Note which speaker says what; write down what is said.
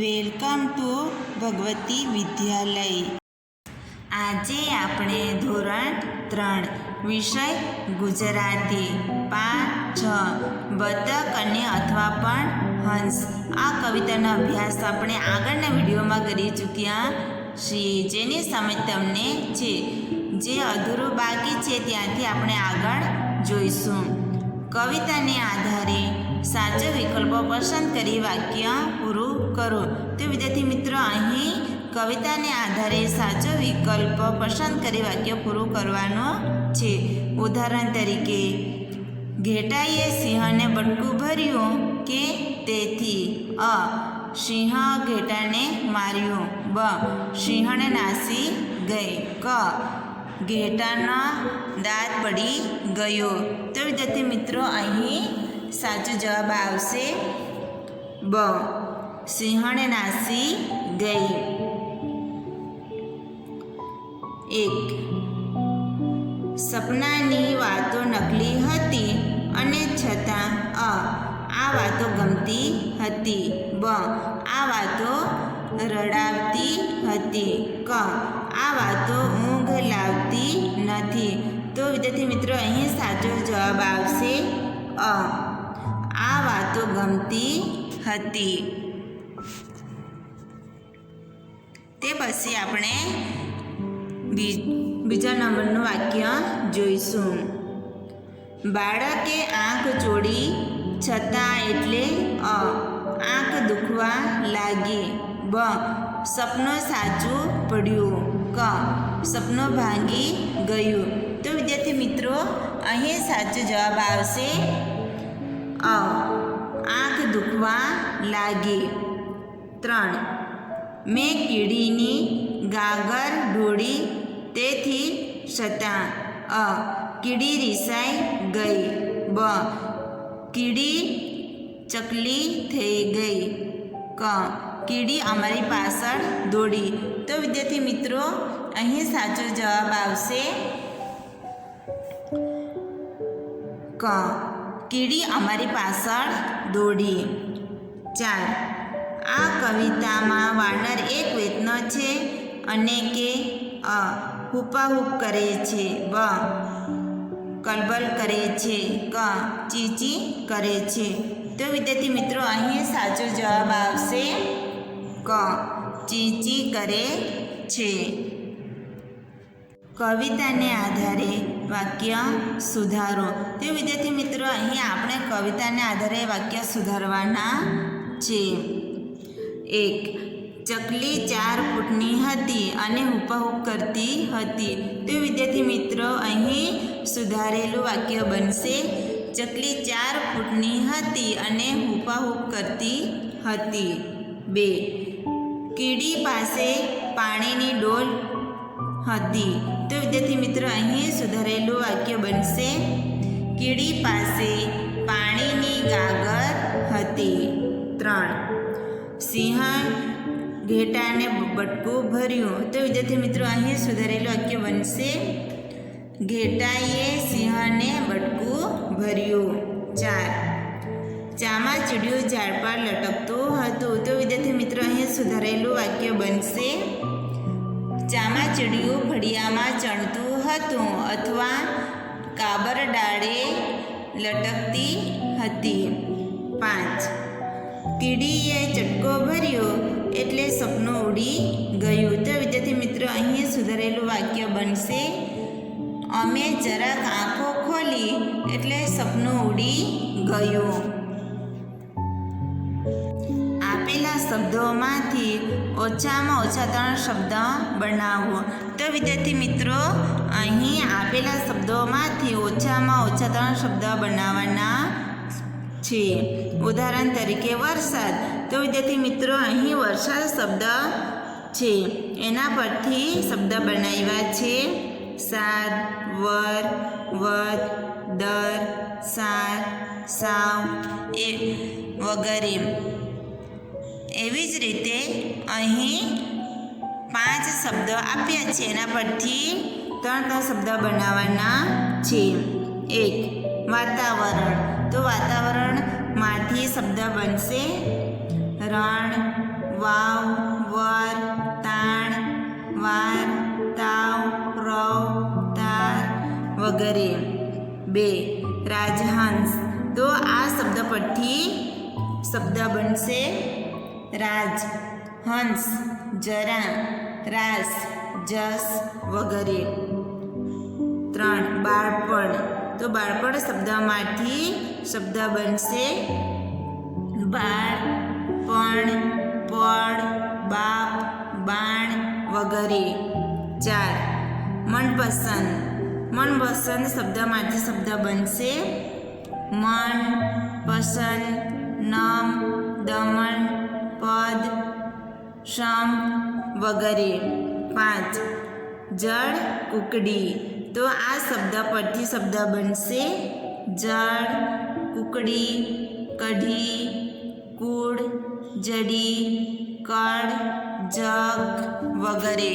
Speaker 1: Welcome to Bhagwati વિદ્યાલય. આજે આપણે ધોરણ ત્રણ, વિષય ગુજરાતી પાંચ છ, બતક અને અથવા પણ હંસ. આ કવિતાનો અભ્યાસ આપણે આગળના વિડીયોમાં કરી ચૂક્યા છીએ, જેની સમજ તમને છે. જે અધૂરું બાકી છે, ત્યાંથી આપણે આગળ જોઈશું. કવિતાને આધારે સાચો વિકલ્પો પસંદ કરી વાક્ય પૂરું કરો. તો વિદ્યાર્થી મિત્રો, અહીં કવિતાને આધારે સાચો વિકલ્પ પસંદ કરી વાક્ય પૂરું કરવાનો છે. ઉદાહરણ તરીકે ઘેટાએ સિંહને બટકું ભર્યું કે તેથી? અ. સિંહ ઘેટાને માર્યું. બ. સિંહને નાસી ગઈ. ક. ઘેટાનો દાંત પડી ગયો. તો વિદ્યાર્થી મિત્રો, અહીં સાચો જવાબ આવશે. બ. સિંહણે નાસી ગઈ. એક. સપનાની વાતો નકલી હતી અને છતાં, અ. આ વાતો ગમતી હતી. બ. આ વાતો રડાવતી હતી. ક. આ વાતો ઊંઘ લાવતી નથી. તો વિદ્યાર્થી મિત્રો, અહીં સાચો જવાબ આવશે, અ. વાતો ગમતી હતી. તે પછી આપણે બીજા નંબરનું વાક્ય જોઈશું. બાળકે આંખ ચોડી છતાં એટલે અ, આંખ દુખવા લાગી. બ, સપનું સાચું પડ્યું. ક, સપનું ભાંગી ગયું. તો વિદ્યાર્થી મિત્રો, અહીં સાચો જવાબ આવશે અ. આંખ દુખવા લાગી. ત્રણ. મેં કીડીની ગાગર ઢોળી તેથી છતાં અ. કીડી રીસાઈ ગઈ. બ. કીડી ચકલી થઈ ગઈ. ક. કીડી અમારી પાછળ દોડી. તો વિદ્યાર્થી મિત્રો, અહીં સાચો જવાબ આવશે. ક. કીડી અમારી પાછળ દોડી. ચાર આ કવિતામાં વાનર એક વેતનો છે અને કે, અ, હુપાહુપ કરે છે, બ, કલબલ કરે છે, ક, ચીચી કરે છે. તો વિદ્યાર્થી મિત્રો, અહીં સાચો જવાબ આવશે, ક, ચીચી કરે છે. કવિતાને આધારે વાક્ય સુધારો. તે વિદ્યાર્થી મિત્રો, અહીં આપણે કવિતાને આધારે વાક્ય સુધારવાના છે. એક, ચકલી ચાર ફૂટની હતી અને હુપાહુપ કરતી હતી. તો વિદ્યાર્થી મિત્રો, અહીં સુધારેલું વાક્ય બનશે, ચકલી ચાર ફૂટની હતી અને હુપાહુપ કરતી હતી. બે, કીડી પાસે પાણીની ડોલ હતી. તો વિદ્યાર્થી મિત્રો, અહીં સુધારેલું વાક્ય બનશે, કીડી પાસે પાણીની ગાગર હતી. ત્રણ. સિંહ ઘેટાને બટકું ભર્યું. તો વિદ્યાર્થી મિત્રો, અહીં સુધારેલું વાક્ય બનશે, ઘેટાએ સિંહને બટકું ભર્યું. ચાર. ચામાં ચીડિયું ઝાડ પર લટકતું હતું. તો વિદ્યાર્થી મિત્રો, અહીં સુધારેલું વાક્ય બનશે ચીડિયું ભડિયામાં ચણતું હતું અથવા કાબર ડાળે લટકતી હતી. પાંચ. કીડીએ ચટકો ભર્યો એટલે સપનું ઉડી ગયું. તો વિદ્યાર્થી મિત્રો, અહીં સુધારેલું વાક્ય બનશે. અમે જરાક આંખો ખોલી એટલે સપનું ઉડી ગયું. શબ્દોમાંથી ઓછામાં ઓછા ત્રણ શબ્દ બનાવો. તો વિદ્યાર્થી મિત્રો, અહીં આપેલા શબ્દોમાંથી ઓછામાં ઓછા ત્રણ શબ્દ બનાવવાના છે. ઉદાહરણ તરીકે વરસાદ. તો વિદ્યાર્થી મિત્રો, અહીં વરસાદ શબ્દ છે. એના પરથી શબ્દ બનાવ્યા છે. સાદ, વર, વદ, દર, સાર, સાવ, એ વગેરે. એવી જ રીતે અહીં પાંચ શબ્દ આપ્યા છે. એના પરથી ત્રણ ત્રણ શબ્દ બનાવવાના છે. એક, વાતાવરણ. તો વાતાવરણમાંથી શબ્દ બનશે રણ, વાવ, વર, તાણ, વાર, તાવ, રવ, તાર વગેરે. બે, રાજહંસ. તો આ શબ્દ પરથી શબ્દ બનશે રાજ હંસ જરા રાસ જસ વગેરે ત્રણ બાળપણ તો બાળપણ શબ્દમાંથી શબ્દ બનશે બાળ પણ પડ બાપ બાણ વગેરે ચાર મનપસંદ મનપસંદ શબ્દમાંથી શબ્દ બનશે મન પસંદ નમ દમન પદ શમ વગેરે પાંચ જળ કુકડી તો આ શબ્દ પરથી શબ્દ બનશે જળ કુકડી કઢી કુળ જડી કળ જગ વગેરે